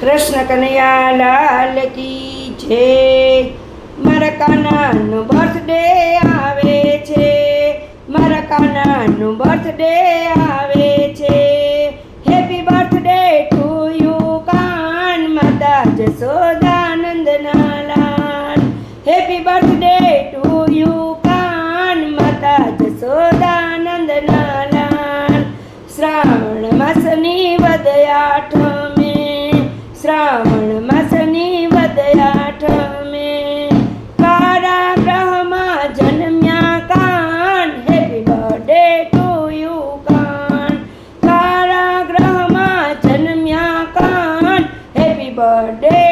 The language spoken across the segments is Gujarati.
કૃષ્ણ કનૈયા લાલ કી જય. મારા કાનાનો બર્થડે આવે છે. મારા કાનાનો બર્થડે આવે છે. Happy birthday to you Kan માતા જશોદાનંદના લાલ happy birthday to you Kan માતા જશોદાનંદના લાલ શ્રાવણ માસની વદયાઠમે શ્રાવણ માસની વદયાઠમે કારાગ્રહમાં જન્મ્યા કાન. હેપી બર્થડે ટુ યુ કાન. કારાગ્રહમાં જન્મ્યા કાન. હેપી બર્થડે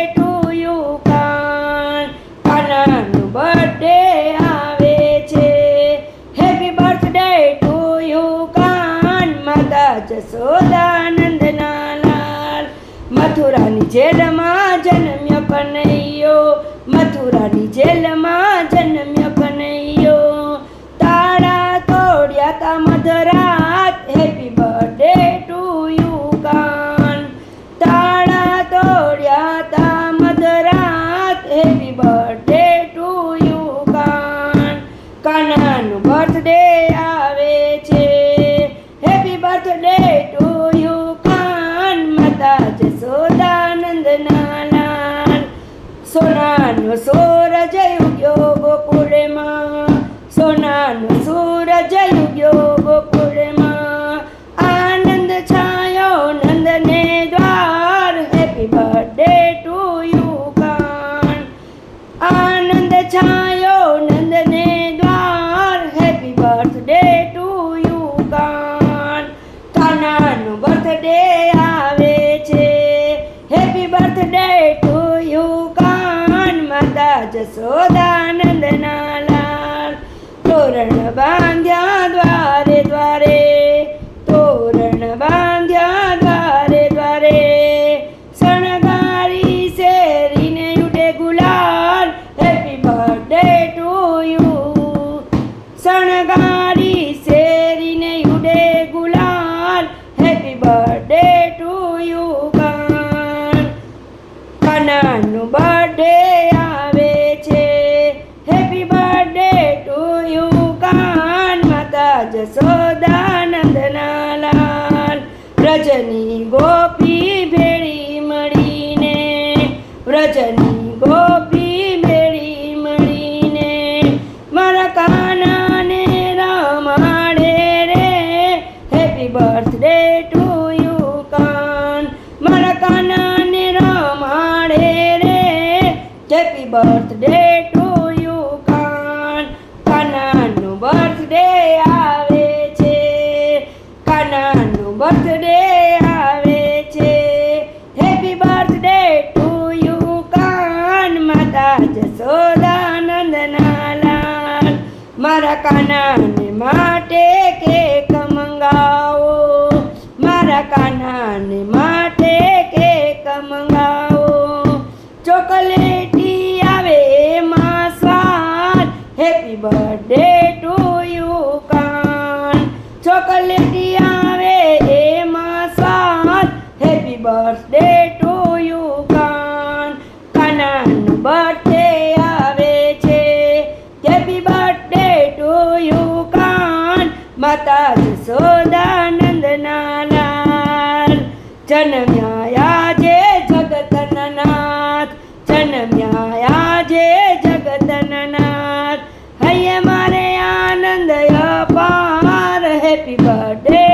મથુરાની જેલમાં જન્મ્યો કનૈયો મથુરાની જેલમાં લાલ સોનાનો સૂરજ ઉગ્યો ગોકુળમાં. સોનાનો સૂરજ ઉગ્યો ગોકુળમાં. આનંદ છાયો નંદને દ્વાર. હેપી બર્થડે ટુ યુ કાન. આનંદ છાયો નંદને દ્વાર. Happy birthday to you Kan. કાનાનું birthday happy birthday to you Kan માતા જશોદાનંદના લાલ તોરણ બાંધ્યા દ્વારે દ્વારે તોરણ બાંધ્યા દ્વારે દ્વારે શણગારી શેરીને ઉડે ગુલાલ હેપી બર્થડે ટુ યુ શણગારી શેરીને કાનાનું બર્થડે આવે છે. Happy birthday to you Kan માતા જશોદાનંદના લાલ રજની ગોપી બર્થડે આવે છે. કાનાનું બર્થડે આવે છે. Happy birthday to you Kan માતા જશોદાનંદના લાલ મારા કાનાને માટે કેક મંગાવો. મારા કાનાને માટે કેક મંગાવો. ચોકલેટી આવે એમાં સ્વાદ. Happy birthday birthday to you Kan કાનાનું birthday આવે છે. Happy birthday to you Kan માતા જશોદાનંદના લાલ જન્મ્યા આજે જગતનનાથ જન્મ્યા આજે જગતનનાથ હૈયે મારે આનંદ અપાર. હેપી બર્થડે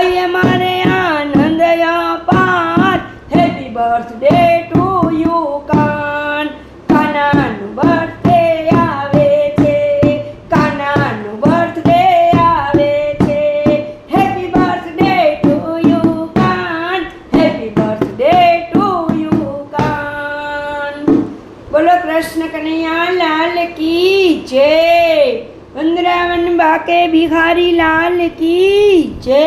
હૈયે મારે આનંદ અપાર happy birthday to you Kan. કાનાનું બર્થડે આવે છે. કાનાનું બર્થડે આવે છે. Happy birthday to you Kan. Happy birthday to you Kan. બોલો કૃષ્ણ કનૈયા, લાલ કી જય. વૃંદાવન બાકે બિહારી લાલ કી જય